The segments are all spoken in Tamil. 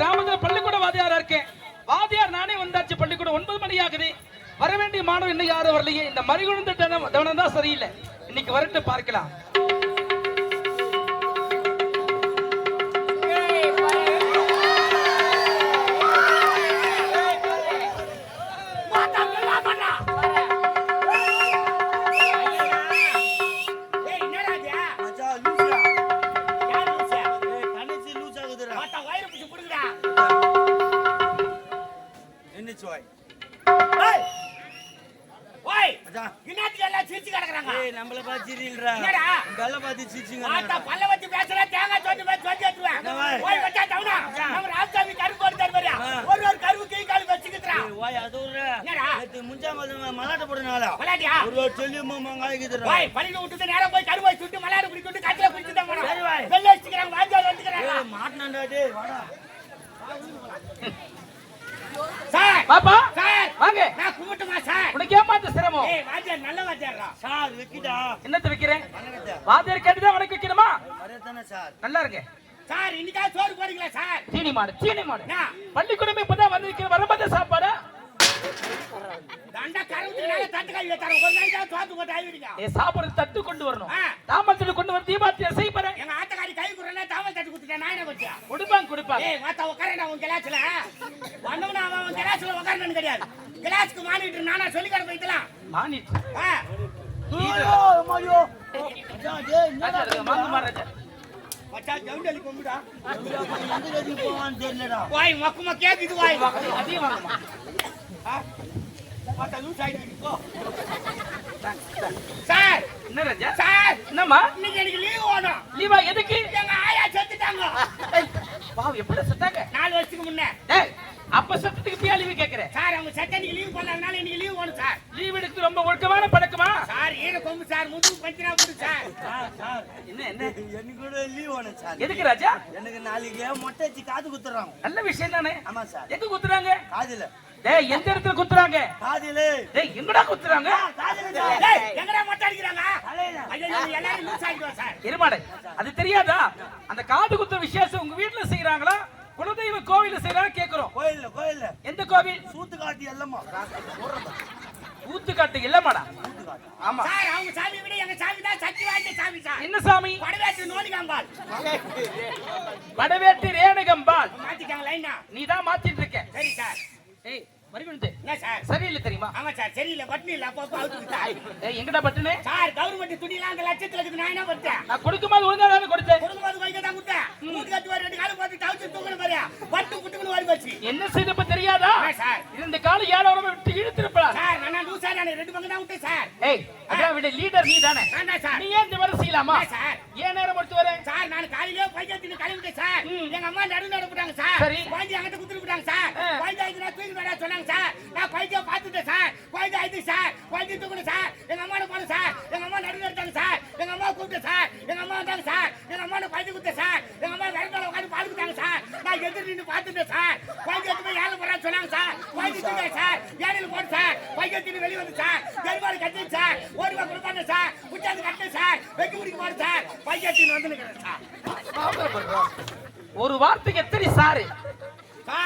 கிராமத்துல பள்ளிக்கூட வாத்தியாரா இருக்கேன். வாத்தியார் நானே வந்தாச்சு பள்ளிக்கூடம். ஒன்பது மணி ஆகுது வர வேண்டிய மாணவன் இன்னும் யாரும் வரலையே. இந்த மறிகுழுந்த தனம் தவனம் தான் சரியில்லை. இன்னைக்கு வரட்டு பார்க்கலாம். நேத்து முஞ்சா மலாட்ட போடுனாலா? விளையாடியா? ஒரு மங்காய்க்குதுடா. ஓய், பள்ளியில விட்டுட்டு நேரா போய் கருவாய் சுட்டு மலையாடு பிடி சுட்டு கத்தில பிடிச்சு தான் போனோம். சரி, வாய். வெள்ளை வச்சுக்கிறாங்க, வாத்தியார் வந்துக்கிறாங்க. ஏய், மாட்டுனான்டா, டேய், வாடா. சார், பாப்பா சார், வாங்க நான் கும்பிட்டுமா சார்? உனக்கு ஏமாத்த சிரமம் ஏய், வாத்தியார் நல்ல வாத்தியார்டா. சார், வைக்கிட்டா. என்னத்த வைக்கிறேன். வாத்தியார் கேட்டுதான் உனக்கு வைக்கணுமா வரேதானே சார்? நல்லா இருங்க சார் இன்னைக்கா சோறு போடுங்களா சார் தீனி மாடு தீனி மாடு? பள்ளிக்கூடமே இப்பதான் வந்து வரும்போது சாப்பாடா தண்ட கரவுனால தட்டு கொண்டு வரணும். தாமத்தில் கொண்டு வந்து தீபாவளி செய்ய போறேன் எங்க ஆட்டக்காரி கை குறல தாவல் தட்டு குடுத்துட்டேன் நான் என்ன பத்தியா கொடுப்பாங்க கொடுப்பாங்க ஏய் மாத்தா உட்காரடா உன் கிளாஸ்ல. வந்தவன அவன் அவன் கிளாஸ்ல கிடையாது. கிளாஸ்க்கு மானிட்டு நானா சொல்லி கடை போய்க்கலாம் ஐயோ, டேய், மச்சான் ஜவுண்டலி எந்த போவான்னு தெரியலடா. வாய் மக்குமா கேக்குது வாய். வாங்கம்மா மாத்தா லூஸ் ஆயிட்டு போ சார் என்ன ராஜா சார் என்னம்மா இன்னைக்கு எனக்கு லீவ் வேணும் லீவா எதுக்கு எங்க ஆயா செத்துட்டாங்க ஏய், எப்படி செத்தாங்க நாலு வருஷத்துக்கு முன்ன ஏய் அப்ப சத்தத்துக்கு பியா லீவு கேக்குறேன் சார் அவங்க செத்தனிக்கு லீவ் பண்ணதுனால இன்னைக்கு லீவ் வேணும் சார் லீவ் எடுத்து ரொம்ப ஒழுக்கமான பழக்கமா சார் ஈர கொம்பு சார் முதுகு பஞ்சினா புடு சார் சார், சார், என்ன என்ன எனக்கு கூட லீவ் வேணும் சார். எதுக்கு ராஜா எனக்கு நாளைக்கு மொட்டை வச்சு காது குத்துறாங்க நல்ல விஷயம் தானே ஆமா சார் எங்க குத்துறாங்க காதுல டேய் எந்த இடத்துல குத்துறாங்க? காதுல. டேய் எங்கடா குத்துறாங்க? டேய், எங்கடா மொட்டை அடிக்கிறாங்க? ஐயோ எல்லாரும் லூஸ் சார். அது தெரியாதா? அந்த காது குத்துற விசேஷம் உங்க வீட்டுல செய்யறாங்களா குலதெய்வ கோவில்ல செய்யறாங்க கேக்குறோம். கோயில்ல கோயில்ல. எந்த கோவில்? சூத்து காட்டி எல்லாமா ஊத்துக்காட்டு இல்லமாடா ஆமா. சார் அவங்க சாமி விட எங்க சாமி தான் சக்தி வாய்ந்த சாமி சார். என்ன சாமி? படவேற்று நோடிகாம்பால் வடவேட்டு ரேணுகம்பால் மாத்திட்டாங்க லைனா நீ தான் மாத்திட்டு இருக்க. சரி சார். ஏய் மறுபடியும் என்ன சார்? சரியில்லை தெரியுமா? ஆமா சார் சரியில்லை. பட்னி இல்ல அப்பப்போ அவுத்து சார் எங்கடா பட்டுனே? சார் கவர்மெண்ட் துணிலாம் அந்த லட்சத்துல இருக்குது. நான் என்ன பண்ணேன் நான் கொடுக்கும்போது ஒழுங்கா தானே கொடுத்தேன். கொடுக்கும்போது வைக்க தான் கொடுத்தேன். கட்டு வர ரெண்டு காலம் போட்டு தவிச்சு தூக்கணும் பாரியா பட்டு குட்டுக்குன்னு வரி போச்சு. என்ன செய்தப்ப தெரியாதா? சார். இந்த காலம் ஏழாயிரம் விட்டு இழுத்திருப்பா. சார் நான் லூசா நான் ரெண்டு பங்கு தான் விட்டேன் சார். ஏய் அதான் விட லீடர் நீ தானே. வேண்டாம் சார். நீ ஏன் இந்த மாதிரி செய்யலாமா? சார்? ஏன் நேரம் எடுத்து வரேன் சார் நான் காலையில பைக்கத்துக்கு கிளம்பிட்டேன் சார். எங்க அம்மா நடு நடு போட்டாங்க சார். சரி. குழந்தை அங்கிட்ட குத்துட்டு போட்டாங்க சார். ஆ. சொன்னாங்க சார் நான் குழந்தைய பார்த்துட்டேன் சார். குழந்தை ஆயிடுச்சு சார். குழந்தை தூக்கணும் சார். எங்கள் அம்மா போன சார். எங்கள் அம்மா நடு எடுத்தாங்க சார். எங்கள் அம்மா கூப்பிட்டேன் சார். எங்கள் அம்மா வந்தாங்க சார். எங்கள் அம்மா குழந்தை கொடுத்தேன் சார். எங்கள் அம்மா வேற மேல உட்காந்து பார்த்துக்கிட்டாங்க சார். நான் எதிர் நின்று பார்த்துட்டேன் சார். குழந்தை எடுத்து போய் ஏழை போறான்னு சொன்னாங்க சார். குழந்தை தூக்க சார். ஏழையில் போட்டு சார். பையன் தின்னு வெளியே வந்து சார். தெருவாடு கட்டி சார். ஒரு ரூபாய் கொடுப்பாங்க சார். குச்சாந்து கட்டு சார். வெட்டி முடிக்க போகிறேன் சார். பையன் தின்னு வந்து நிற்கிறேன் சார். ஒரு வார்த்தைக்கு எத்தனை சாரு?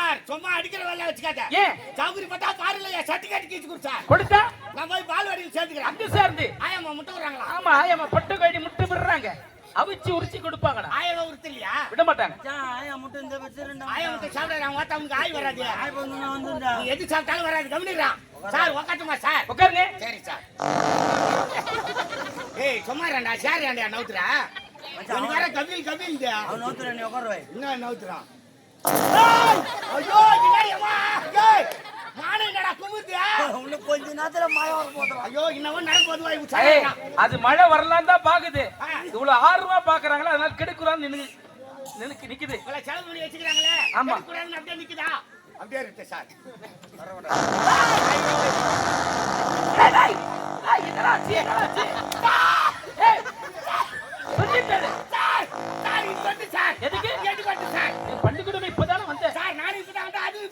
சார். சும்மா அடிக்கிற வேலை வச்சுக்காத. ஏன்? சௌகரி பார்த்தா கார் இல்லையா சர்டிஃபிகேட் கீச்சு கொடு சார். கொடுத்தா? நான் போய் பால்வாடியில் சேர்த்துக்கிறேன் அங்க சேர்ந்து. ஆயாம்மா முட்டை விடுறாங்களா? ஆமா ஆயாமா பட்டு கழி முட்டு விடுறாங்க. அவிச்சு உரிச்சு கொடுப்பாங்கடா. ஆயாவை உறுத்து இல்லையா விட மாட்டாங்க. ஆயா மட்டும் இந்த வச்சிருந்தா ஆயா முட்டை. சாப்பிட அவன் பார்த்தா அவனுக்கு ஆய் வராது. ஆய் வந்து நான் வந்துடா நீ எது சாப்பிட்டாலும் வராது. கவனிடுறான் சார் உக்காட்டுமா சார்? உட்காருங்க சரி சார். ஏய் சும்மா ரெண்டா சார் ரெண்டா நவுத்துறா வர கபில் கபில் அவன் நோத்துற நீ உட்கார வை என்ன நவுத்துறான்? கொஞ்ச நேரத்துல மழை வர போதும் ஐயோ இன்னமும் நடக்கும் போது ஏய், சார் அது மழை வரலாம் தான் பாக்குது. இவ்வளவு ஆர்வமா பாக்குறாங்களா அதனால கெடுக்குறான்னு நின்னு நினைக்கு நிக்குது செலவு பண்ணி வச்சுக்கிறாங்களே ஆமா. அப்படியே நிக்குதா அப்படியே இருக்கு சார் ஏய்,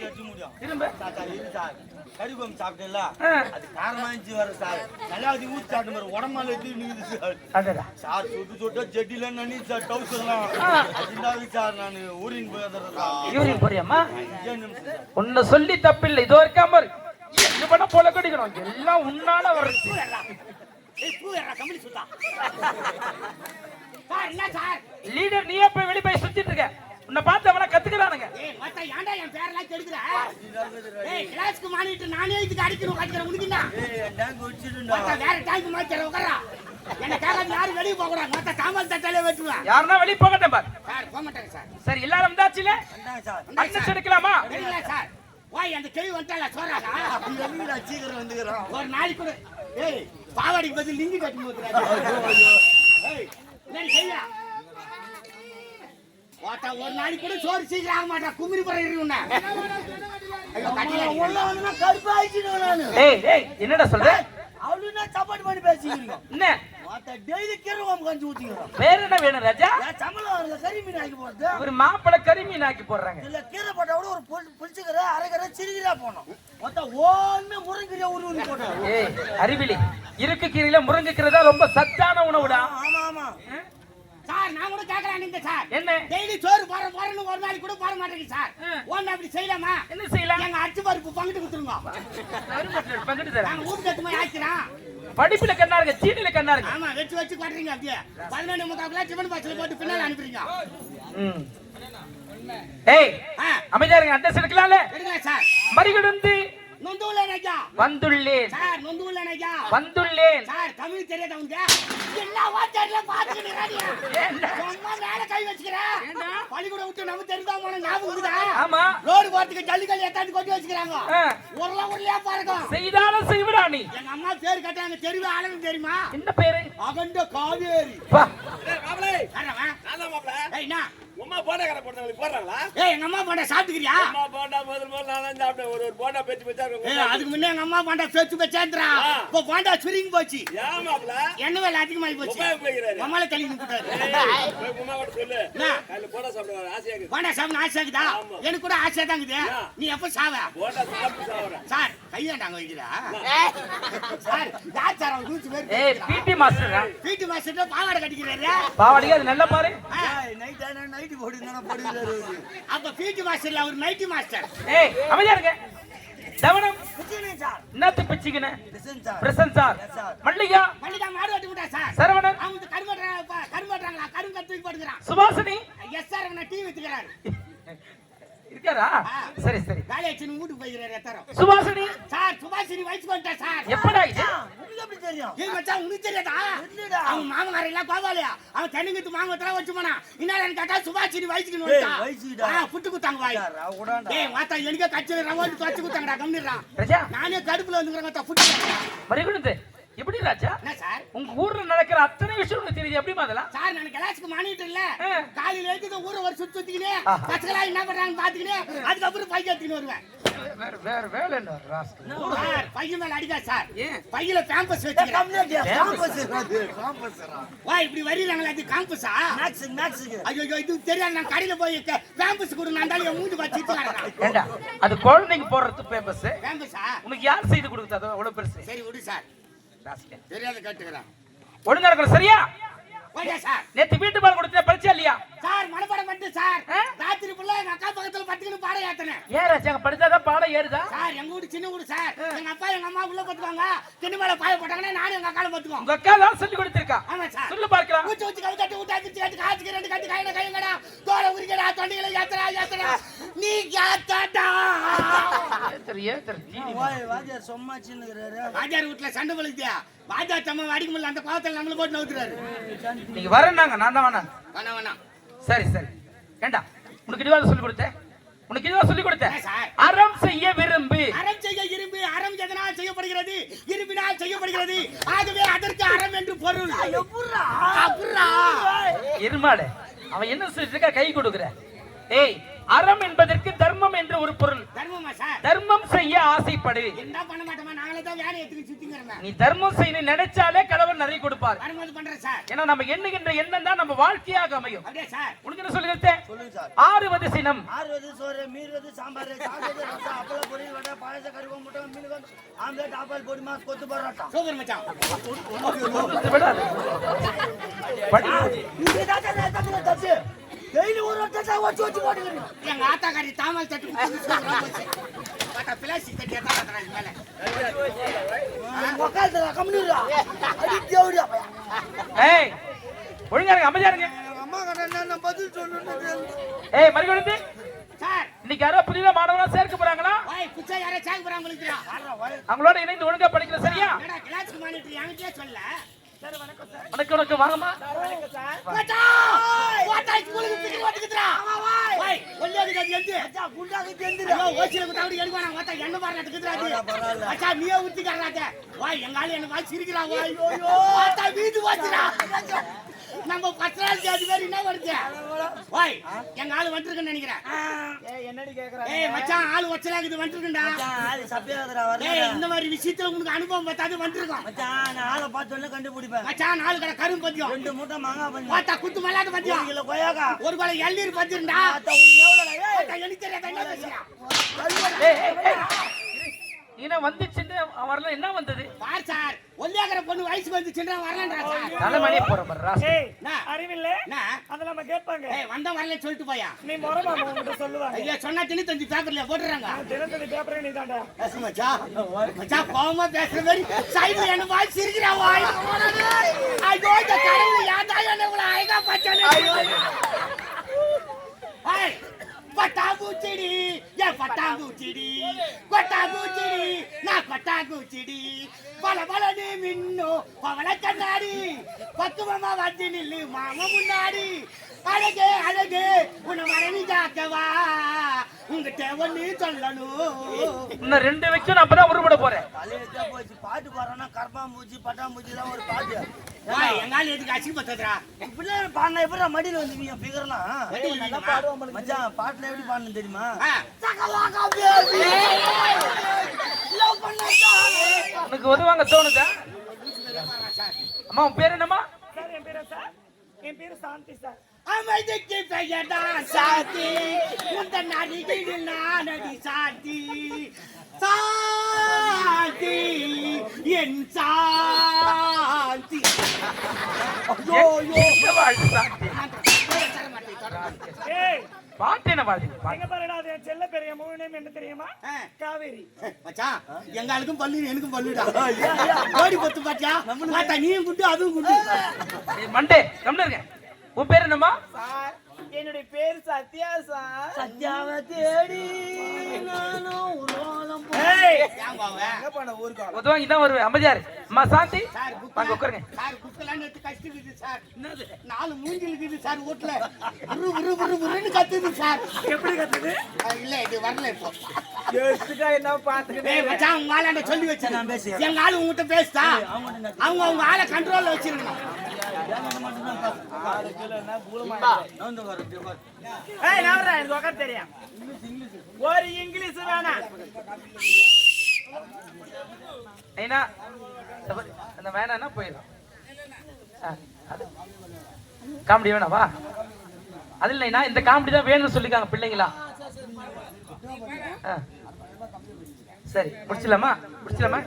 சூத்தி அடிச்சு முடியும் சார், சார், சார். கறிக்கோம். அது காரமா இருந்துச்சு வர சார். நல்லா அது ஊத்தி சாப்பிட்டு பாரு உடம்பால எடுத்து நிக்குது சார். அடடா. சார் சுட்டு சுட்டு ஜெட்டில நனி சார் டவுசர்லாம். ஆ. அதுண்டாவே சார் நான் ஊரின் போய் வந்துடுறேன் யூரின் போறியம்மா? அஞ்சே நிமிஷம் உன்னை சொல்லி தப்பில்லை இதோ இருக்காம இரு. எங்க பண்ண போல கடிக்கணும்? எல்லாம் உன்னால வருது என்ன லீடர் நீயே போய் வெளிய போய் சுத்திட்டு இருக்க. உன்னை பார்த்து அவன கத்துக்கிறானுங்க? ஏய் மத்த ஏன்டா என் பேரெல்லாம் கெடுக்குற? ஏய் கிளாஸ்க்கு மானிட்டு நானே இதுக்கு அடிக்கணும் அடிக்கிறேன் உனக்கு என்ன ஏய் டேங்க் வச்சிருந்தா மத்த வேற உட்காரா? என்ன கேட்காது யாரும் வெளியே போக கூடாது. மத்த தாமல் தட்டாலே வெட்டுவேன் யாருன்னா வெளிய போகட்டும் பார். சார் போக மாட்டேங்க சார். சரி எல்லாரும் வந்தாச்சுல? வந்தாங்க சார். அட்னஸ் எடுக்கலாமா? தெரியல சார். வாய் அந்த கேள்வி வந்துட்டால சொல்றாங்க அப்படி வந்து நான் சீக்கிரம் வந்துக்கிறோம் ஒரு நாளைக்கு கூட. ஏய் பாவாடிக்கு பதில் லிங்கி கட்டி போத்துறாங்க ஏய் செய்யா? ஓட்டா ஒரு நாளைக்கு கூட சோறு சீக்கிரம் ஆக மாட்டா. குமிரி பற இருந்த ஐயோ கட்டில உள்ள வந்து கடுப்பாயிடுச்சு நானு. ஏய் ஏய் என்னடா சொல்ற? அவளுன்னா சப்பாத்தி பண்ணி பேசிக்கிறீங்க. என்ன? டெய்லி கீரகம் கஞ்சி ஊத்திக்கிறோம். வேற என்ன வேணும் ராஜா? சம்பளம் வரல கறி மீன் ஆக்கி போறது. ஒரு மாப்பிளை கறி மீன் ஆக்கி போடுறாங்க. இல்ல கீரை போட்டா கூட ஒரு புளிச்சுக்கிற அரைக்கிற சிறுகிரா போனோம் மொத்தம் ஓன்னு முருங்கிறியா உரு உரு போட்டோம் ஏய் அறிவிலி. இருக்கு கீரையில முருங்கைக்கீரை ரொம்ப சத்தான உணவுடா. ஆமா ஆமா. சார் நான் கூட கேக்குறேன் நீங்க சார். என்ன? டெய்லி சோறு போற போறன்னு ஒரு நாளைக்கு கூட போட மாட்டேங்க சார். ஒன்னு அப்படி செய்யலாமா? என்ன செய்யலாம்? எங்க அரிசி பருப்பு பங்கிட்டு கொடுத்துருங்க. பங்கிட்டு தரேன். நாங்க வீட்டு கட்டு மாதிரி ஆக்கிறோம் படிப்புல கண்ணா இருக்கு சீனில கண்ணா இருக்கு ஆமா வச்சு வச்சு காட்டுறீங்க அப்படியே. பதினொன்று முக்காக்குல டிஃபன் பாக்ஸ்ல போட்டு பின்னால அனுப்புறீங்க. ம். ஏய் அமைதியா இருங்க அட்ரஸ் எடுக்கலாம்ல எடுங்க சார். மறிகடந்து நொந்து உள்ள நையா வந்துள்ளேன். சார் நொந்து உள்ள நையா வந்துள்ளேன். சார் தமிழ் தெரியாத உங்க எல்லா வார்த்தையில பாத்துக்கிட்டு ஏன்டா? சும்மா மேல கை வச்சுக்கிறேன் பள்ளிக்கூடம் விட்டு நம்ம தெரிஞ்சா போன ஞாபகம் இருக்குதா? ஆமா. ரோடு போறதுக்கு ஜல்லிக்கல் ஏத்தாண்டு கொட்டி வச்சுக்கிறாங்க. உருளா உருளையா பாருங்க. செய்தாலும் செய்விடா நீ. எங்க அம்மா பேர் கட்டாங்க தெருவு ஆளுங்க தெரியுமா? என்ன பேரு? அகண்ட காவேரி. வா. மாப்பிளை. யாரவன்? நான் தான் மாப்பிளை. ஏய் என்ன? உமா போண்டா கடை போடுறவங்களுக்கு போடுறாங்களா? ஏய் எங்க அம்மா போண்டா சாப்பிட்டுக்கிறியா? அம்மா போண்டா முதல் முதல்ல நான் சாப்பிட்டேன் ஒரு ஒரு போண்டா பேச்சு பேச்சா ஏய் இருக்கும் அதுக்கு முன்னே எங்க அம்மா போண்டா பேச்சு ஆ. இப்போ போண்டா சுருங்கி போச்சு. மாப்பிளை எண்ணெய் வேலை அதிகமாகி போச்சு. உமா போய்க்கிறாரு அம்மால தள்ளி போய் உமா கிட்ட சொல்லு. என்ன? அதுல போண்டா சாப்பிடுவாரு ஆசையா இருக்குது போண்டா சாப்பிட ஆசை இருக்குதா. எனக்கு கூட ஆசையா தான் இருக்குது. நீ எப்ப சாவ? போண்டா சாப்பிட்டு சாப்பிடுறேன் சார் கையாண்டாங்க வைக்கிறா? சார் பேர் ஏய் பிடி மாஸ்டர் வீட்டு மாஸ்டர் பாவாடை கட்டிக்கிறாரு. பாவாடிக்கு அது நல்ல பாரு. நைட் ஆனா போடுகிறாரு அவரு. அப்ப பீட்டி மாஸ்டர்ல அவர் நைட்டி மாஸ்டர் ஏய் அமைதியா இருங்க. தவனம். என்னத்து பிச்சுக்கின? Listen sir. Present sir. Yes, sir. Mallika. Mallika மாடு வெட்டி விட்டா சார். சரவணன். அவங்க கருமாட்டுறாங்க கருமாட்டுறாங்களா கரும் கத்து போட்டுக்கிறான். சுபாசினி எஸ் சார் அவனை டீ வித்துக்கிறாரு. இருக்காரா சரி சரி. காலி ஆச்சு வீட்டுக்கு போய்க்கிறாரு எத்தரம்? சுபாசினி சார் சுபாஷினி வயசுக்கு வந்துட்டா சார். எப்படா இது? உங்களுக்கு எப்படி தெரியும்? ஏய் மச்சான் உனக்கு தெரியாதா? இல்லடா. அவன் மாமனார் எல்லாம் கோவாலியா? அவன் தென்னுங்கத்து வச்சு போனா. என்ன கேட்டா சுபாஷினி வயசுக்கு வந்துட்டா. ஆ, புட்டு குத்தாங்க வாய். ஏய் வாத்தா எனக்கு கட்சி ரவோண்டு கட்சி குத்தாங்கடா கம்மிடுறான் ராஜா. நானே கடுப்புல வந்துக்கிறேன் புட்டு குத்தாங்கடா. எப்படி ராஜா? என்ன சார்? உங்க ஊர்ல நடக்கிற அத்தனை விஷயம் உனக்கு தெரியுது. எப்படி அதெல்லாம் சார் நான் கிளாஸுக்கு மானிட்டு இல்ல. காலையில எழுந்து ஊரை ஒரு சுத்தி சுத்திக்கினே. பசங்களா என்ன பண்றாங்க பாத்துக்கினே அதுக்கப்புறம் பைக் எடுத்துக்கின்னு வருவேன். வேற வேற வேலை என்ன. சார் பையன் மேல அடிக்கா சார்? பையில ரா. வா இப்படி வரிறாங்களா அது காம்பஸா maths க்கு. ஐயோ இது தெரியாது. நான் கடையில போய் பேம்பஸ் கூட நான் தாலி மூஞ்சி அது குழந்தைங்க போடுறது பேம்பஸ் பேம்பஸா உனக்கு யார் செய்து கொடுத்தது? அது அவ்வளவு பெருசு. சரி விடு சார். தெரியாத கேட்டுக்கிறேன். ஒழுங்கா இருக்கணும் சரியா? நேத்து வீட்டு பால் கொடுத்தா படிச்சா இல்லையா? சார் மனப்பாடம் பண்ணிட்டு சார்? ராத்திரி ஃபுல்லா எங்க அக்கா பக்கத்துல பத்துக்கின்னு பாடம் ஏத்தனேன். ராஜா அங்க படிச்சாதான் பாடம் ஏறுதா? சார் எங்க வீடு சின்ன வீடு சார். எங்க அப்பா எங்க அம்மா உள்ள பத்துவாங்க திண்ணு மேல பாய போட்டாங்கன்னா நானும் எங்க அக்கால பத்துவோம் உங்க அக்கா தான் சொல்லி கொடுத்திருக்கா? ஆமா சார். சொல்லு பார்க்கலாம். ஊச்சு ஊச்சு கவி தட்டி ஊட்டா கிச்சு கட்டி காய்ச்சி ரெண்டு கட்டி கையில கையங்கடா தோலை உரிக்கடா தொண்டைகளை ஏத்தடா ஏத்தடா. நீ ஏத்தடா. ஏத்தரு, ஏத்தரு, சும்மா சின்னுகிறாரு. வாஜார் வீட்டுல சண்டை வலிக்குதியா வாஜார் சம்மா அடிக்க முடியல அந்த கோவத்துல நம்மள போட்டு நவுத்துறாரு. நீங்க வரேன்னாங்க நான் தான் வேணாம் வேணாம் வேணாம். சரி சரி. ஏண்டா? உனக்கு இதுவா சொல்லி கொடுத்தேன் உனக்கு இதுவா சொல்லி கொடுத்தேன்? அறம் செய்ய விரும்பு. அறம் செய்ய இரும்பு அறம் எதனால் செய்யப்படுகிறது? இரும்பினால் செய்யப்படுகிறது. ஆகவே அதற்கு அறம் என்று பொருள். அப்புறா எருமாடு அவன் என்ன சொல்லிட்டு இருக்கா? கை கொடுக்குற. ஏய் அறம் என்பதற்கு என்று ஒரு பொருள். தர்மமா சார்? தர்மம் செய்ய ஆசைப்படு. நீ தர்மம் செய்ய நினைச்சாலே கடவுள் நிறைய கொடுப்பார். வரும்போது பண்றேன் சார். ஏன்னா நம்ம எண்ணுகின்ற எண்ணம் தான் நம்ம வாழ்க்கையாக அமையும். உனக்கு என்ன சொல்லுங்க சார். ஆறுவது சினம். ஆறுவது சோறு மீறுவது சாம்பார் அப்பளம் பொரியல் வடை பாயச கருவம் முட்டை மீன் ஆம்லேட் ஆப்பால் பொடி மாஸ் கொத்து பரோட்டா. சூப்பர் மச்சான். படி. நான் டெய்லி ஒரு ஒரு தட்டா வச்சு வச்சு போட்டுக்கிறீங்க. எங்க ஆத்தாக்காரி தாமல் தட்டு பார்த்தா பிளாஸ்டிக் தட்டி எத்தா இது மேல. உக்காந்து கம்மிடுறா அடி தேவடியா ஏய் ஒழுங்கா இருங்க அமைதியா இருங்க. அம்மா கிட்ட என்ன பதில் சொல்லணும் ஏய் மறுபடியும் சார். இன்னைக்கு யாரோ புதிய மாணவனா சேர்க்க போறாங்களா? ஓய் குச்சா யாரோ சாங்க போறாங்க அவங்களோட இணைந்து ஒழுங்கா படிக்கிற சரியா? கிளாஸ்க்கு மானிட்டர் என்கிட்டயே சொல்ல வாங்கம்மா. வாட்டா ஸ்கூலுக்கு ஒல்லியாக்கு எந்து? குண்டாக்கு தெரிஞ்சிரு ஐயோ ஓசில குத்தாடி எடுவானா வாட்டா என்ன பாரு அது மச்சான் நீயே ஊத்தி ஓய் எங்க ஆளு என்ன வாய் சிரிக்கிறா ஐயோ வாட்டா வீடு வாச்சுடா நம்ம பர்சனாலிட்டி அது மாதிரி என்ன வருது? ஓய் எங்க ஆளு வந்துருக்குன்னு நினைக்கிறேன். என்னடி கேக்குற? ஏய் மச்சான் ஆளு வச்சலாக்குது வந்துருக்குண்டா? ஆளு சப்பியாதுடா ஏய் வரல இந்த மாதிரி விஷயத்துல உங்களுக்கு அனுபவம் பார்த்தாது வந்திருக்கோம். மச்சான் நான் ஆளை பார்த்தோன்னே மச்சான் நாலு கடை கரும் பத்தியம் ரெண்டு மூட்டை மாங்காய் குத்து ஒரு பத்தியம் கிலோ கொய்யாக்கா. ஒரு பழ இளநீர் பத்திருந்தா அத்தா உனக்கு எனக்கு தெரியாத நீனா வந்துச்சுன்னு வரல என்ன வந்தது? பார் சார் ஒல்லியாகிற பொண்ணு வயசுக்கு வந்து சின்ன வரலன்றா சார். தலைமணியே போற என்ன? அறிவில்லை? என்ன? அத நம்ம கேட்பாங்க. ஏய் வந்த வரல சொல்லிட்டு போயா? நீ முறமா உங்ககிட்ட சொல்லுவாங்க. ஐயா சொன்னா திணித்தஞ்சு பேப்பர்ல போட்டுறாங்க. தினத்தடி பேப்பரே நீ தாண்டா மச்சான் மச்சான் கோவமா பேசுற மாதிரி சைடுல என்ன வாய் சிரிக்கிறா வாய். ஐயோ இந்த கடவுள் யாதா என்ன இவ்வளவு அழகா பச்சானே ஏய் பட்டாங்குச்சிடி என் பட்டாங்குச்சிடி கொட்டாங்குச்சிடி நான் பட்டாங்குச்சிடி பல பலனு மின்னோ பவள கண்ணாடி. பக்குவமா வந்து நில்லு மாமா முன்னாடி. அழகே அழகே உன்னை மரணி ஜாக்கவா. உங்ககிட்ட ஒண்ணு சொல்லணும். இன்னும் ரெண்டு வச்சு நான் அப்பதான் உருப்பட போறேன். தலையெழுத்தா போச்சு. பாட்டு பாடுறோம்னா கரப்பாம்பூச்சி பட்டாம்பூச்சி தான் ஒரு பாட்டு. ஏய், எங்க ஆளு எதுக்கு அசிங்கப்படுத்துறா இப்படிலாம் பாடினா எப்படி மடியில வந்துவீங்க ஃபிகர்லாம் எப்படி நல்லா பாடுவோம் மச்சான் பாட்டுல எப்படி பாடணும் தெரியுமா? உனக்கு உதவாங்க தோணுதா? அம்மா உன் பேர் என்னம்மா? சார் என் பேரு சார்? என் பேரு சாந்தி சார். அமைதிக்கு பெயர்தான் சாந்தி. உந்தன் அருகில் நானடி சாந்தி. சாந்தி என் சாந்தி. பாட்டு என்ன பாட்டு. செல்ல பெரிய மூணு என்ன தெரியுமா. காவேரி. மச்சான் எங்க ஆளுக்கும் பல்லு எனக்கும் பல்லுடா. ஓடி பத்து பாத்தா நீயும் குண்டு அதுவும் குண்டு. மண்டே கம்முனு இருங்க. உன் பேர் என்னம்மா? சார். என்னுடைய பேரு சத்யா சார். சத்யாவை தேடி நானும் உருவாலம் ஏய்! ஏன் போவ உதவாங்க தான் வருவேன். அமைதியாரு அம்மா சாந்தி. சார் வாங்க உட்காருங்க. சார் எடுத்து சார். நாலு மூஞ்சி இருக்குது சார் வீட்டுல உரு உரு உரு உருன்னு கத்துது சார். எப்படி கத்துது? இல்ல இது வரல இப்போ. என்ன பாத்துக்கிட்டே ஏய் மச்சான் உங்க ஆளாண்ட சொல்லி வச்சேன் நான் பேசுறேன். எங்க ஆளு உங்ககிட்ட பேசுதா? அவங்க அவங்க ஆளை கண்ட்ரோல்ல வச்சிருக்கணும். ஏய் நவரா எனக்கு உட்கார தெரியும். ஒரு இங்கிலீஷ் வேணாம். ஐயா அந்த வேணான்னா போயிடும் ஆ, அது. காமெடி வேணாவா அது இல்லைனா இந்த காமெடி தான் வேணும்னு சொல்லிக்காங்க பிள்ளைங்களா. ஆ. சரி முடிச்சிடலாமா? முடிச்சிடலாமா?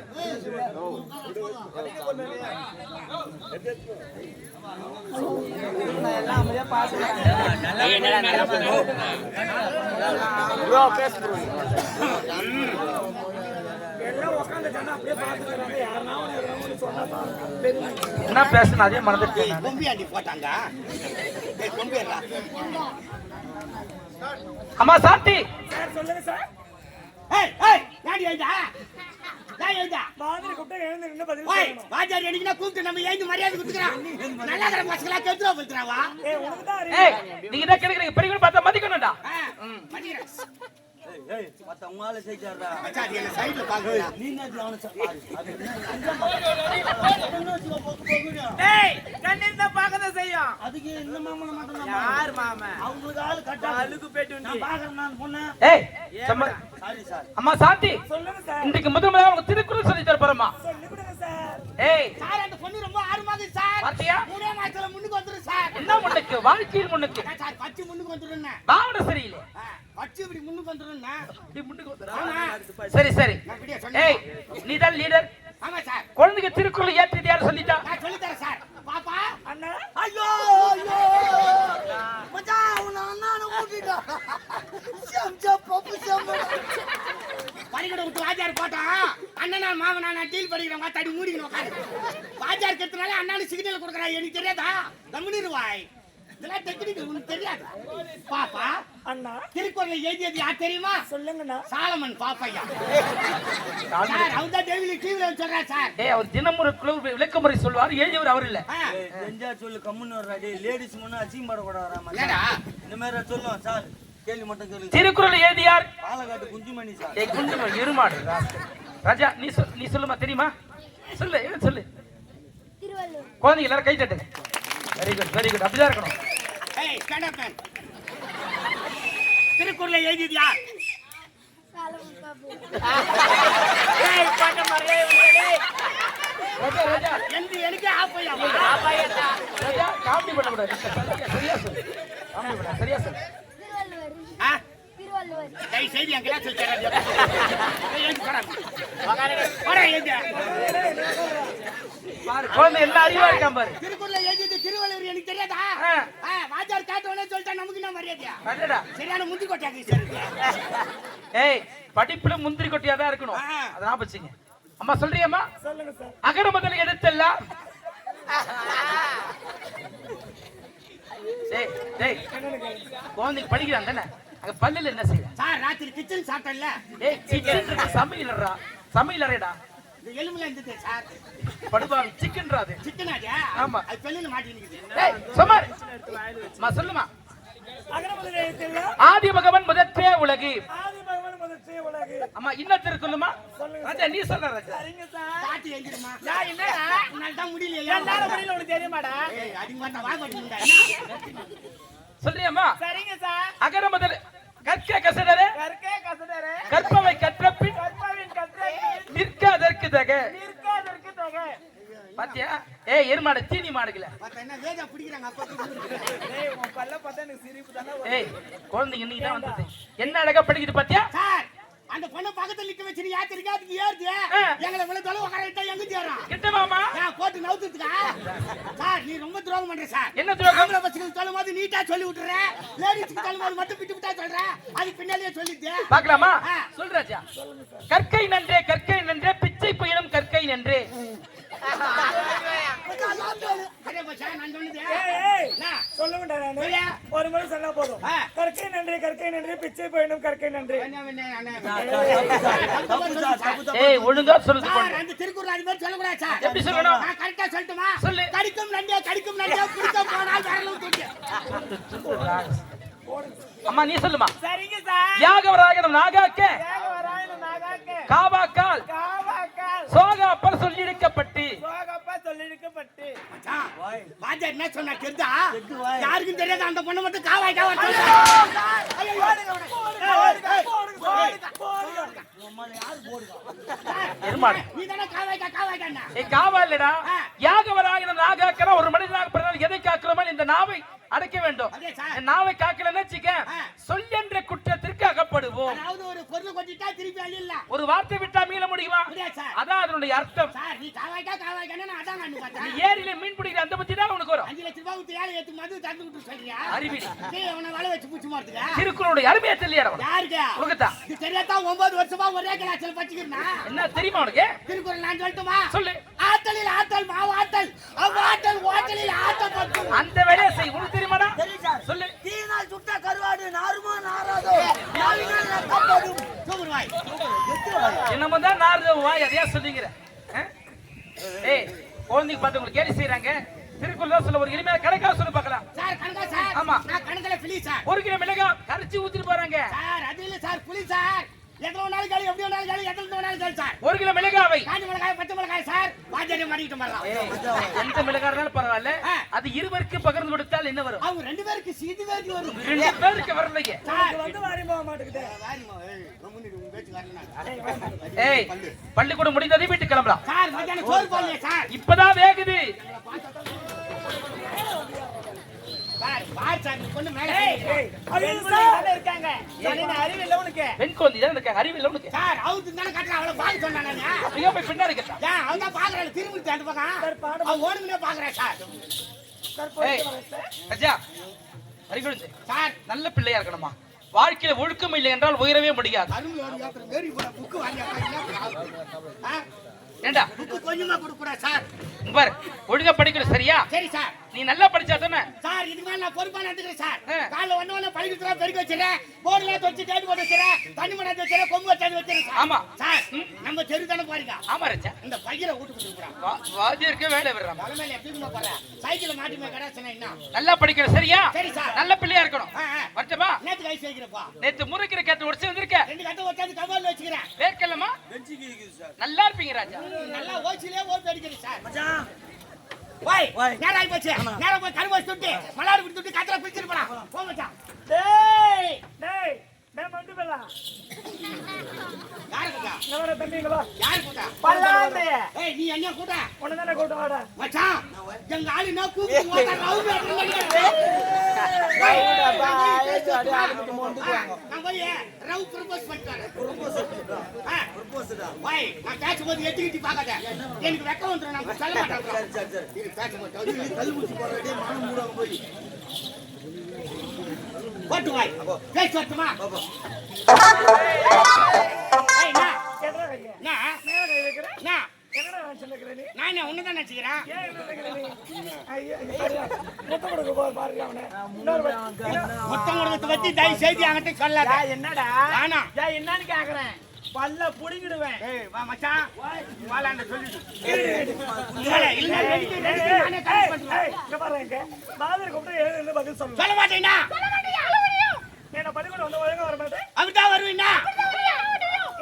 என்ன பேசணும் அதே மறந்துட்டேன் கொம்பியாண்டி போட்டாங்க அம்மா சாந்தி சார் சொல்லுங்க சார் தான் நீங்க என்ன கிடைக்கிறீங்க பெரியவங்க பார்த்தா மதிக்கணும்டா. மதிக்கிறேன். ஏய், ஏய், மத்த உங்க ஆளு செய்யாதா? மச்சான், அது என்ன சைடுல பாக்குறியா? நீ என்ன அவனை ச- அது அது என்ன, அஞ்சாம் பாக்கம். என்ன? வச்சுக்கோ, பொக்கு பொக்குன்னு. டேய் கண்டிப்பா பார்க்கதான் செய்யும். அதுக்கு இந்த மாமனை மட்டும் தான் யார் மாமன்? அவங்களுக்கு ஆளு கட்டா அழுக்கு போயிட்டு நான் பாக்குறேன் நான் பொண்ணு. ஏய் சாரி சார். அம்மா சாந்தி. சொல்லுங்க சார். இன்றைக்கு முதல் முதல்ல உங்க திருக்குறள் சொல்லி தர போறோமா ஏய் சார், அந்த பொண்ணு ரொம்ப ஆர்வமாகுது சார். பாத்தியா மூணே மாசத்துல முன்னுக்கு வந்துரும் சார். என்ன முன்னுக்கு வாழ்க்கையில் முன்னுக்கு சார், பச்சு முன்னுக்கு வந்துரும்னே. பாவனை சரியில்லை பச்சு இப்படி முன்னுக்கு வந்துரும்னே. இப்படி முன்னுக்கு வந்துடா. ஆமா. சரி சரி. ஏய் நீ தான் லீடர் ஆமா சார். குழந்தைக்கு திருக்குறள் ஏற்றிட்டு யாரும் சொல்லிட்டா நான் தரேன் சார். பாப்பா, அண்ணா ஐயோ ஐயோ மச்சான் உன்னை பப்பு விட்டு போட்டான். அண்ணனா, மாமனா, நான் டீல் படிக்கிறேன். வா, தடி மூடிக்கணும் உட்காரு. வாத்தியார் கத்துனாலே அண்ணானு signal கொடுக்குறான். எனக்கு தெரியாதா? கம்முனு இரு வாய். இதெல்லாம் technical, உனக்கு தெரியாது. பாப்பா, அண்ணா திருக்குறளை எழுதியது யார் தெரியுமா சொல்லுங்கண்ணா சாலமன் பாப்பையா சார் அவர் தான் டெய்லி டிவில சொல்றாரு சார் ஏய் அவர் தினமுறை குழு விளக்கமுறை சொல்வார் எழுதியவர் அவர் இல்ல ஆ, செஞ்சா சொல்லு கம்முன்னு வர்றா டேய் லேடிஸ் முன்ன அசிங்கம் படக்கூடாதா என்னடா? இந்த மாதிரி சொல்லுவோம் சார் கேள்வி மட்டும் கேளுங்க திருக்குறள் எழுதியார் பாலக்காட்டு குஞ்சுமணி சார் ஏய் குண்டு எருமாடு ராஜா நீ சொல் நீ சொல்லுமா தெரியுமா? சொல்லு என்ன சொல்லு. குழந்தைங்க எல்லாரும் கை தட்டுங்க வெரி குட் வெரி குட் அப்படிதான் இருக்கணும். திருக்குறளை எழுதியது யார் எனக்கே சரியா சொல்லு. சரியா சொல்லு. டேய் செய்தி என் கிளாஸ் குழந்தை எல்லாம் அறிவா இருக்கான் பாரு திருக்குறளை எழுதியது திருவள்ளுவர் எனக்கு தெரியாதா ஆ. ஆ, வாத்தியார் கேட்டவனே சொல்லிட்டா நமக்கு என்ன மரியாதையா சரியான முந்தி கொட்டாங்க சார் ஏய் படிப்புல முந்திரி கொட்டியா தான் இருக்கணும். ஆ. அதான் வச்சுங்க அம்மா சொல்றியம்மா? சொல்லுங்க சார். அகர முதல் எடுத்தெல்லாம் குழந்தைக்கு படிக்கிறான் தானே? அங்க பல்லுல என்ன செய்யற சார் ராத்திரி கிச்சன் சாப்பிட்டேன்ல. ஏய் சிக்கன் சமையலறா சமையலறைடா இந்த எலும்புல இருந்தது சார். படுபாவி சிக்கன்ரா அது. சிக்கன் அது? ஆமா. அது பெண்ணில் மாட்டினுக்குது ஏய் சுமார் அம்மா சொல்லுமா. ஆதி பகவன் முதற்றே உலகு. ஆதி பகவான் முதற்சே உலகு அம்மா இன்னொருத்தர் சொல்லுமா? ராஜா நீ சொல்ற ராஜா. சரிங்க சார். பாட்டி எழுதிருமா யா என்னடா? உன்னால தான் முடியலையா. என்னால முடியல உனக்கு தெரியுமாடா? ஏய் அதிக மாட்டா வா மாட்டீங்க சொல்றியம்மா? சரிங்க சார். அகர முதல் கற்க கசடரே. கற்கே கசடரே. கற்பவை கற்ற பின் கற்பாவின் கற்றை நிற்க அதற்கு தக. நிற்காதற்கு தகை. பாத்தியா? ஏய் எருமாடு தீனி மாடுகள பார்த்தா என்ன வேகா பிடிக்கிறாங்க அப்பா டேய் உன் பல்ல பார்த்தா எனக்கு சிரிப்பு தானே வரும். ஏய் குழந்தைங்க இன்னைக்கு தான் வந்தது என்ன அழகா படிக்குது பாத்தியா? சார் அந்த பொண்ணை பக்கத்துல நிக்க வச்சு நீ யாத்திரிக்கா அதுக்கு ஏறுது. எங்களை இவ்வளவு தொலைவு உட்கார எங்க தேறான் கிட்ட வாமா நான் போட்டு நவுத்துக்கா சார் நீ ரொம்ப துரோகம் பண்ற சார். என்ன துரோகம்? ஆம்பளை பசங்களுக்கு சொல்லும் போது நீட்டா சொல்லி விட்டுற. லேடிஸ்க்கு சொல்லும் போது மட்டும் விட்டு விட்டா சொல்ற. அது பின்னாலேயே சொல்லிட்டு. பாக்கலாமா ஆ. சொல் ராஜா கற்கை நன்றே கற்கை நன்றே பிச்சை புயலும் கற்கை நன்றே. ஒரு முறை சொன்னா போதும் கற்கை நன்றி கற்கை நன்றி பிச்சை போயிடும் கற்கை நன்றி ஒழுங்கா அந்த திருக்குறள் அது மாதிரி சொல்லக்கூடாது சார். எப்படி சொல்லணும்? சொல்லட்டுமா? சொல்லு. கடிக்கும் நண்டியா, கடிக்கும் நண்டியா, பிடிக்க போனால் அம்மா நீ சொல்லுமா சரிங்க சார் யாகவராயனம் நாகாக்க தேகவராயன் நாகாக்க காவாக்கால் காவாக்கால் சோகா அப்பர் சொல்லி எடுக்கப்பட்ட சொல்லிருக்கப்பட்டு மச்சான், வாத்தியார் என்ன சொன்னா வாய். யாருக்கும் தெரியாது. அந்த பொண்ணை மட்டும் காவாய் காவாய் சொல்லு. ஐயோ, உம்மால யாரு போடுவா? எருமாடு. நீ தானே காவாய்க்கா காவாய்க்கான்னா? ஏய் காவா இல்லடா. ஆ. யாகவராகனம் நாகாக்கற ஒரு மனிதனாக பிறந்தால் எதை காக்கிறோமோ இந்த நாவை அடைக்க வேண்டும். நாவை காக்கலன்னு வச்சுக்க திருப்பி அள்ளிடலாம். ஒரு வார்த்தை விட்டா மீள முடியுமா. அதான் அதனுடைய அர்த்தம் சார், நீ காவாய்க்கா காவாய்க்கான்னு நான் அதான் கண்டு நீ பார்த்தேன். ஏரியில மீன் பிடிக்கிற அந்த பத்தி தான் உனக்கு வரும் அஞ்சு லட்ச ரூபாய் ஊத்தி ஏழை ஏத்து தந்து விட்டு சொல்றியா? அறிவிடி. டேய், அவனை வலை வச்சு பூச்சி மாத்துக்க. திருக்குறளுடைய அருமையை தெரியற யாருக்கு? இது தெரியாதா ஒன்பது வருஷமா ஒரே கிளாஸ்ல படிச்சுக்கிறனா என்ன தெரியுமா உனக்கு திருக்குறள் நான் சொல்லட்டுமா சொல்லு ஆத்தலில் ஆத்தல் மாவாத்தல் அவ்வாட்டல் ஓட்டலில் ஆத்தல் அந்த வேலையை செய் உனக்கு தெரியுமாடா தெரியும் சார் சொல்லு தீயினால் சுட்ட கருவாடு நாருமா நாராதோ நாவினால் ரத்தப்படும் சூப்பர்வாய் என்னமோ தான் நாரத வாய் அதையா சொல்லிங்கிற ஆ? ஏய் குழந்தைக்கு பார்த்து உங்களுக்கு கேலி செய்யறாங்க திருக்குறள் சொல்ல ஒரு எளிமையான கணக்காக சொல்லி பார்க்கலாம். சார் கணக்கா சார்? ஆமா. நான் கணக்குல பிளி சார். ஒரு கிலோ மிளகாய் கரைச்சி ஊத்திட்டு போறாங்க. சார் அது இல்ல சார் புளி சார். கேளு எப்படி வேணாலும் கேளு எத்தனை வேணாலும் கேளு சார். ஒரு கிலோ மிளகாவை. காஞ்சி மிளகாய் பச்சை மிளகாய் சார். வாஜ்ஜாடி மாட்டிக்கிட்டு வரலாம் எந்த மிளகா இருந்தாலும் பரவாயில்ல. அது இருவருக்கு பகிர்ந்து கொடுத்தால் என்ன வரும்? அவங்க ரெண்டு பேருக்கு சீட்டு பேருக்கு வரும். ரெண்டு பேருக்கு வரலையே. சார். வந்து வாரி போக மாட்டேங்குது வாரிம்மா, ஏய், ரொம்ப ஏய் பள்ளிக்கூடம் முடிந்ததை வீட்டுக்கு கிளம்பலாம். சார் மத்தியானம் சோறு போடலையே சார். இப்பதான் வேகுது. நல்ல பிள்ளையா இருக்கணுமா? வாழ்க்கையில ஒழுக்கம் இல்லை என்றால் உயரவே முடியாது. ஏண்டா? கொஞ்சமா கொடுக்கூடா சார். பாரு ஒழுங்கா படிக்கணும் சரியா? சரி சார். நீ நல்லா படிச்சா தானே? சார் இதுக்கு மேல நான் பொறுப்பா நடந்துக்கிறேன் சார். காலைல ஒண்ணு ஒண்ணு பள்ளிக்கூடத்துல பெருக்கி வச்சிடறேன். போர்டுல தொச்சு டேட் போட்டு வச்சிடறேன். தண்ணி மணி வச்சிடறேன். கொம்பு வச்சிடறேன் சார். ஆமா. சார் நம்ம தெரு தானே போறீங்க ஆமா ரச்சா இந்த பையனை வீட்டுக்கு கொடுக்குறான் வா- வாத்தியருக்கு வேலை விடுறான். தலைமையில எப்படி போறேன்? சைக்கிள் மாட்டி போய் கிடாச்சுனா என்ன? நல்லா படிக்கணும் சரியா? சரி சார். நல்ல பிள்ளையா இருக்கணும். வரட்டுமா? நேத்து கை சேர்க்கிறப்பா நேத்து முறுக்கிற கேட்டு உடச்சு வந்திருக்க ரெண்டு கட்டை வச்சாந்து கபால் வச்சுக்கிறேன் வேர்க்கலமா நல்லா இருப்பீங்க ராஜா. நல்லா ஓச்சிலே ஓட்டு அடிக்கிறேன் சார் வாய் நேரம் ஆகி போச்சு நேரம் போய் கருவாசி தொட்டு மலாடு பிடி தொட்டு கத்திர போ மச்சான். டேய் டேய். கூட்டா? கூட்டா? நீ என்ன கூட்டா? உன்னை தானே கூட்டம் வாடா. மச்சான் எங்க ஆளு நான் போய் ரவு ப்ரப்போஸ் பண்ணிட்டாரு வாய் நான் பேசும்போது எட்டி கிட்டி பார்க்காத எனக்கு வெக்கம் வந்துடும் நான் சொல்ல மாட்டேன். வரட்டுமா நான் என்ன உன்னதான் நினைச்சுக்கிறேன் முத்தம் கொடுக்க போற பாருங்க அவனை. இன்னொரு பா- மொத்தம் கொடுக்கறத பத்தி தயவு செய்து அவன்கிட்ட சொல்லாத. ஏய், என்னடா. ஏய், என்னன்னு கேக்குறேன். பல்ல புடிங்கிடுவேன். வா மச்சான். வாலாண்ட சொல்லிடு ஏய், இல்ல இல்ல வெடிக்க ஏய், வெடிக்க ஏய், நானே ஏய், கரெக்ட் பண்ணுவேன். ஏய், இங்க பாரு இங்க. மாதிரி கூப்பிட்டு எழுந்து நின்னு பதில் சொல்லு. சொல்ல மாட்டேன்னா நீ என்ன பள்ளிக்கூடம் வந்து ஒழுங்கா வர மாட்டே? அப்படிதான் வருவீன்னா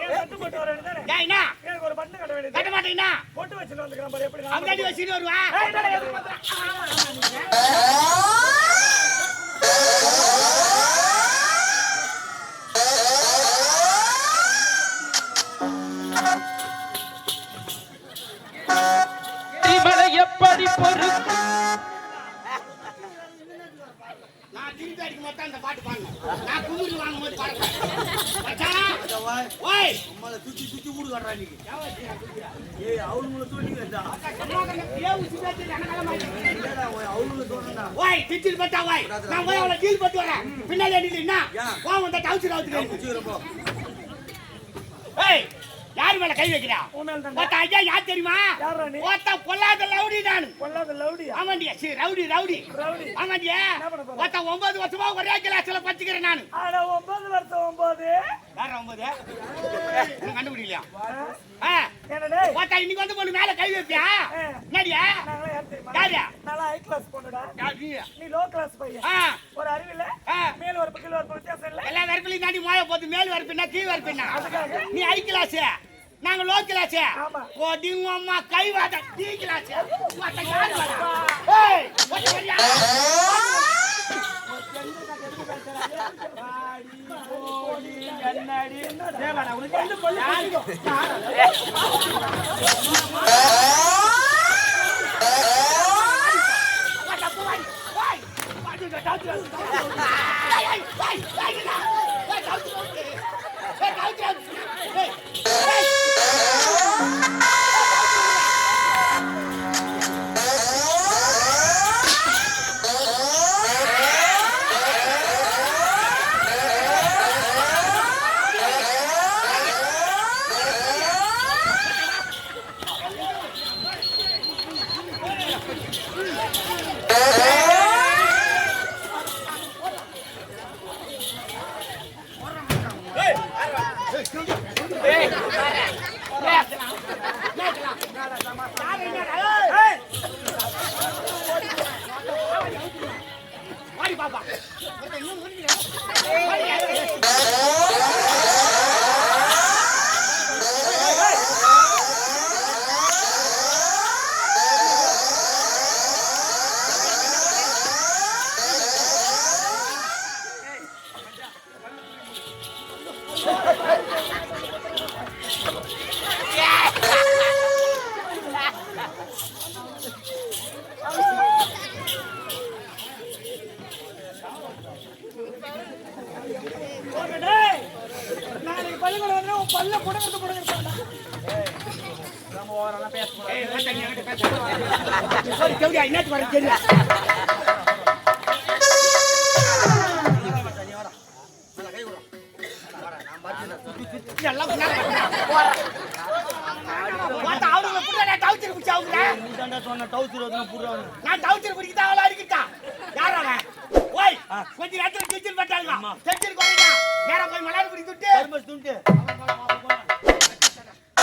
ஏன் சத்து போட்டு வர வேண்டியதுதானே? ஏய் என்ன? எனக்கு ஒரு பட்டு கட்ட வேண்டியது. கட்ட பொட்டு வச்சுட்டு வந்துக்கிறேன் பாரு, எப்படி நான் அப்படியே வச்சுட்டு வருவா? திருப்பி அடிக்கும் போது இந்த பாட்டு பாடணும் நான் குமுறி வாங்கும் போது பாடுறேன் ஓய். அம்மால சுத்தி சுத்தி ஊடு காட்டுறா இன்னைக்கு. ஏய் அவளுங்களை தோண்டி இல்லடா அவளுங்களை தோண்டா ஓய் திச்சில் பட்டா ஓய். நான் போய் அவளை டீல் பட்டு வரேன் பின்னாடி என்ன கோவம் வந்தா டவுச்சு ஏய் யார் மேல கை வைக்கிறா. ஒத்த ஐயா யார் தெரியுமா? ஒத்த பொல்லாத லவுடி நான் பொல்லாத லவுடியா? ஆமாண்டியா சரி ரவுடி ரவுடி ரவுடி. ஆமாண்டியா? ஒத்த ஒன்பது வருஷமா ஒரே கிளாஸ்ல பச்சுக்கிறேன் நான் ஒன்பது வருஷம் ஒன்பது யார் ஒன்பது கண்டுபிடிக்கலையா ஒத்த இன்னைக்கு வந்து பொண்ணு மேல கை வைப்பியா. என்னடியா நாங்களாம் யார் தெரியுமா? யாரு? நான்லாம் high class பொண்ணுடா. நீ? low class பையன். ஒரு அறிவில்ல ஆ. மேல ஒரு கீழ ஒரு வித்தியாசம் இல்ல எல்லா வரப்பிலையும் தாண்டி மோய போது மேல் வரப்பினா கீழ் வரப்பினா? நீ ஐ கிளாஸ் நாங்க லோ கிளாஸ் ஆமா. ஓடிங்க அம்மா கை வாத டி கிளாஸ் மத்த யார் வரா ஏய் ஒத்த வரியா தேவாடா, உனக்கு எந்த பள்ளி ஒத்த